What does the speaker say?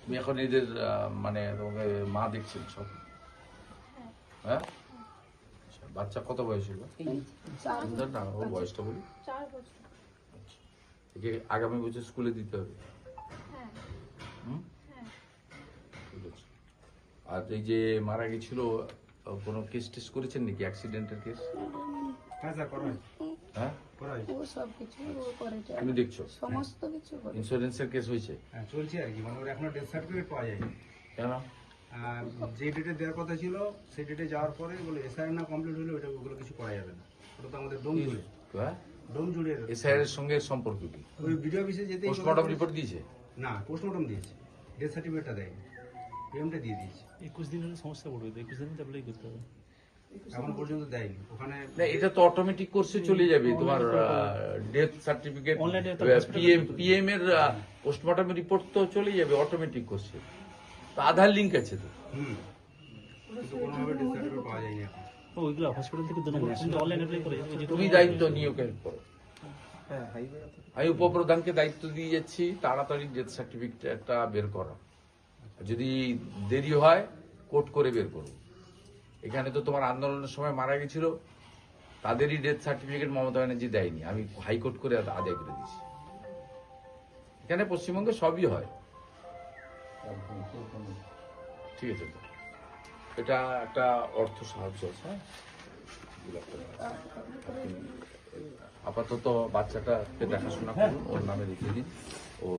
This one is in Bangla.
তুমি এখন এদের মানে তোমাকে মা দেখছেন সব হ্যাঁ। বাচ্চা কত বয়স না ওর বয়সটা বলি একে আগামী বছর স্কুলে দিতে হবে আর এই যে মারা গেছিল কোনো কেস টেস করেছেন নাকি অ্যাক্সিডেন্টের কেস হ্যাঁ স্যার হ্যাঁ? ও সব কিছু ও করেছে তুমি দেখছ? সমস্ত কিছু করে ইন্স্যুরেন্সের কেস হয়েছে? হ্যাঁ চলছে আর কি। মানে ওর এখনও ডেথ সার্টিফিকেট পাওয়া যায়নি। কেন? আর যে ডেটে দেওয়ার কথা ছিল সেই ডেটে যাওয়ার পরে বলে এসআই না কমপ্লিট হলে ওটা ওগুলো কিছু করা যাবে না। ওটা তো আমাদের ডোম জুড়ে। হ্যাঁ? ডোম জুড়ে। এসআইআর এর সঙ্গে সম্পর্ক কি? ওই ভিডিও অফিসে যেতেই পোস্টমর্টম রিপোর্ট দিয়েছে? না পোস্টমর্টম দিয়েছে। ডেথ সার্টিফিকেটটা দেয়নি। পেমেন্টটা দিয়ে দিয়েছে। একুশ দিন হলে সমস্যা পড়বে তো। একুশ দিন অ্যাপ্লাই করতে হবে। এখনও পর্যন্ত দেয়নি। ওখানে না এটা তো অটোমেটিক কোর্সে চলে যাবে তোমার ডেথ সার্টিফিকেট পিএম পিএম এর পোস্টমর্টম রিপোর্ট তো চলে যাবে অটোমেটিক কোর্সে তো আধার লিংক আছে তো? হুম। কোনোভাবে ডেথ সার্টিফিকেট পাওয়া যায়নি এখন। ওইগুলো হসপিটাল থেকে অনলাইন অ্যাপ্লাই করে তুমি দায়িত্ব নিয়ে ওকে করো। আমি উপপ্রধানকে দায়িত্ব দিয়ে যাচ্ছি তাড়াতাড়ি ডেথ সার্টিফিকেটটা বের করা যদি দেরি হয় কোর্ট করে বের করো। এখানে তো তোমার আন্দোলনের সময় মারা গেছিল। তাদেরই ডেথ সার্টিফিকেট মমতা ব্যানার্জি দেয়নি। আমি হাইকোর্ট করে আদ- আদায় করে দিয়েছি। এখানে পশ্চিমবঙ্গে সবই হয়। ঠিক আছে এটা একটা অর্থ সাহায্য আছে হ্যাঁ। আপাতত বাচ্চাটাকে দেখাশোনা করুন, ওর নামে রেখে দিন। ও